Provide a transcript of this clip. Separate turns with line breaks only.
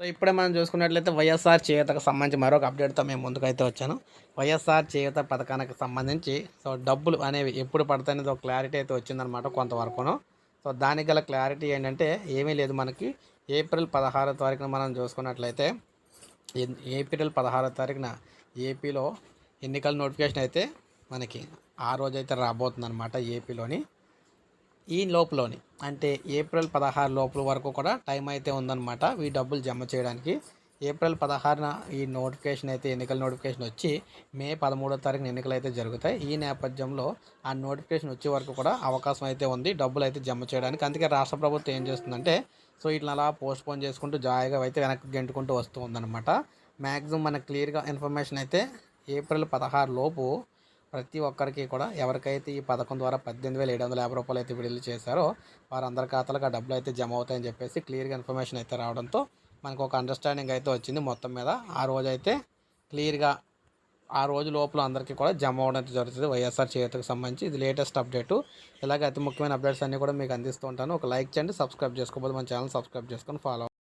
So ఇప్పుడే మనం చూసుకున్నట్లయితే వైఎస్ఆర్ చేయూతకు సంబంధించి మరొక అప్డేట్తో మేము ముందుకైతే వచ్చాను. వైఎస్ఆర్ చేయూత పథకానికి సంబంధించి సో డబ్బులు అనేవి ఎప్పుడు పడతాయనేది ఒక క్లారిటీ అయితే వచ్చిందనమాట కొంతవరకును. సో దానికి గల క్లారిటీ ఏంటంటే ఏమీ లేదు మనకి. ఏప్రిల్ పదహారో తారీఖున మనం చూసుకున్నట్లయితే ఏప్రిల్ పదహారో తారీఖున ఏపీలో ఎన్నికల నోటిఫికేషన్ అయితే మనకి ఆ రోజైతే రాబోతుందన్నమాట ఏపీలోని. ఈ లోపులోని అంటే ఏప్రిల్ పదహారు లోపల వరకు కూడా టైం అయితే ఉందన్నమాట. ఈ డబ్బులు జమ చేయడానికి. ఏప్రిల్ పదహారున ఈ నోటిఫికేషన్ అయితే ఎన్నికల నోటిఫికేషన్ వచ్చి మే పదమూడో తారీఖున ఎన్నికలు అయితే జరుగుతాయి. ఈ నేపథ్యంలో ఆ నోటిఫికేషన్ వచ్చే వరకు కూడా అవకాశం అయితే ఉంది. డబ్బులు అయితే జమ చేయడానికి. అందుకే రాష్ట్ర ప్రభుత్వం ఏం చేస్తుందంటే సో ఇట్లా అలా పోస్ట్ పోన్ చేసుకుంటూ జాయిగా అయితే వెనక్కి గెంటుకుంటూ వస్తూ ఉందన్నమాట. మ్యాక్సిమం మనకు క్లియర్గా ఇన్ఫర్మేషన్ అయితే ఏప్రిల్ పదహారు లోపు ప్రతి ఒక్కరికి కూడా ఎవరికైతే ఈ పథకం ద్వారా పద్దెనిమిది వేల ఏడు వందల యాభై రూపాయలు అయితే విడుదల చేశారో వారందరి ఖాతాలకు ఆ డబ్బులు అయితే జమ అవుతాయని చెప్పేసి క్లియర్గా ఇన్ఫర్మేషన్ అయితే రావడంతో మనకు ఒక అండర్స్టాండింగ్ అయితే వచ్చింది మొత్తం మీద. ఆ రోజు అయితే క్లియర్గా ఆ రోజు లోపల అందరికీ కూడా జమ అవ్వడం అయితే జరుగుతుంది వైఎస్ఆర్ చేతికి సంబంధించి. ఇది లేటెస్ట్ అప్డేటు. ఇలాగే అతి ముఖ్యమైన అప్డేట్స్ అన్నీ కూడా మీకు అందిస్తూ ఉంటాను. ఒక లైక్ చేయండి సబ్స్క్రైబ్ చేసుకోబోదు మన ఛానల్ సబ్స్క్రైబ్ చేసుకొని ఫాలో